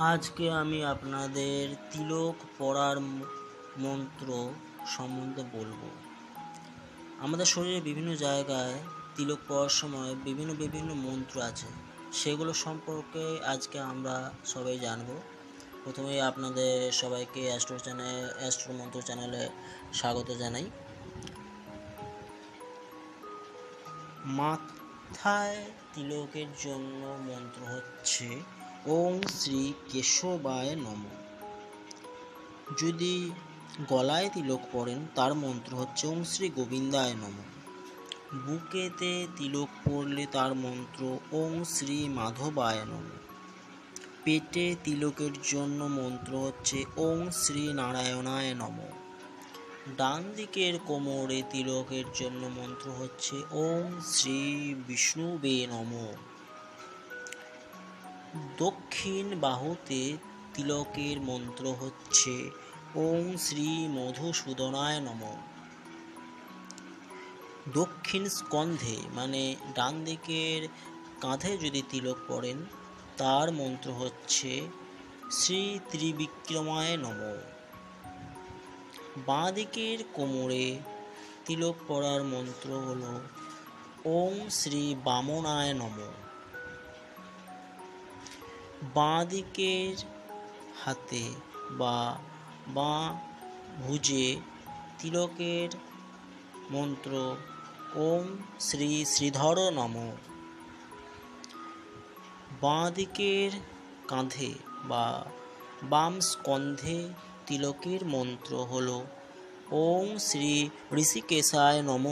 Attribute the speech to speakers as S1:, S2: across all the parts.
S1: আজকে আমি আপনাদের তিলক পড়ার মন্ত্র সম্বন্ধে বলব। আমাদের শরীরে বিভিন্ন জায়গায় তিলক পড়ার সময় বিভিন্ন বিভিন্ন মন্ত্র আছে। সেগুলো সম্পর্কে আজকে আমরা সবাই জানব। প্রথমে আপনাদের সবাইকে অ্যাস্ট্রো চ্যানেল, অ্যাস্ট্রো মন্ত্র চ্যানেলে স্বাগত জানাই। মাথায় তিলকের জন্য মন্ত্র হচ্ছে ওং শ্রী কেশবায় নম। যদি গলায় তিলক পড়েন, তার মন্ত্র হচ্ছে ওং শ্রী গোবিন্দায় নম। বুকেতে তিলক পড়লে তার মন্ত্র ওং শ্রী মাধবায় নম। পেটে তিলকের জন্য মন্ত্র হচ্ছে ওং শ্রী নারায়ণায় নম। ডান দিকের কোমরে তিলকের জন্য মন্ত্র হচ্ছে ওং শ্রী বিষ্ণুবে নম। দক্ষিণ বাহুতে তিলকের মন্ত্র হচ্ছে, ওং শ্রী মধুসূদনায় নম। দক্ষিণ স্কন্ধে মানে ডান দিকের কাঁধে যদি তিলক পড়েন, তার মন্ত্র হচ্ছে, শ্রী ত্রিবিক্রমায় নম। বাঁ দিকের কোমরে তিলক পড়ার মন্ত্র হল, ওং শ্রী বামনায় নম। বাঁ দিকের হাতে বা বাঁ ভুজে তিলকের মন্ত্র, ওম শ্রী শ্রীধর নম। বাঁ দিকের কাঁধে বা বাম স্কন্ধে তিলকের মন্ত্র হল, ওম শ্রী ঋষিকেশায় নম।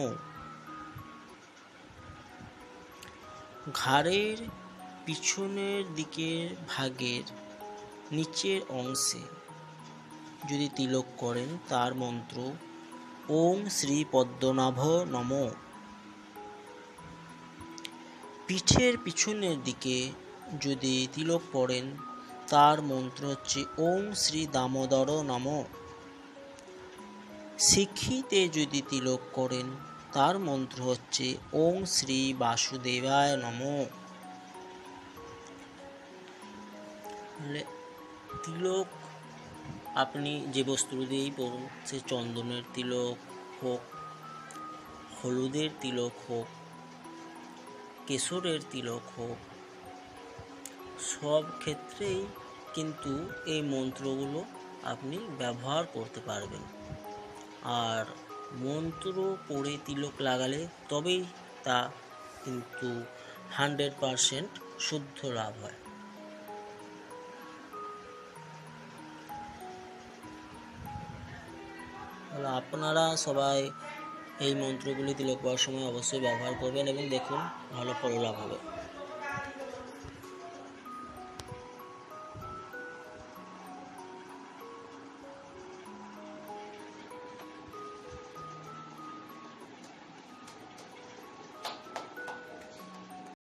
S1: ঘাড়ের পিছনের দিকের ভাগের নিচের অংশে যদি তিলক করেন, তার মন্ত্র, ওং শ্রী পদ্মনাভ নম। পিঠের পিছনের দিকে যদি তিলক পড়েন, তার মন্ত্র হচ্ছে, ওং শ্রী দামোদর নম। শিখিতে যদি তিলক করেন, তার মন্ত্র হচ্ছে, ওং শ্রী বাসুদেবায় নম। তিলক, আপনি যে বস্ত্র দিয়েই পড়ুন সে চন্দনের তিলক হোক, হলুদের তিলক হোক, কেশরের তিলক হোক, সব ক্ষেত্রেই কিন্তু এই মন্ত্রগুলো আপনি ব্যবহার করতে পারবেন। আর মন্ত্র পড়ে তিলক লাগালে তবেই তা কিন্তু হান্ড্রেড পারসেন্ট শুদ্ধ লাভ হয়। তাহলে আপনারা সবাই এই মন্ত্রগুলি তিলক পাওয়ার সময় অবশ্যই ব্যবহার করবেন এবং দেখুন ভালো ফল লাভ হবে।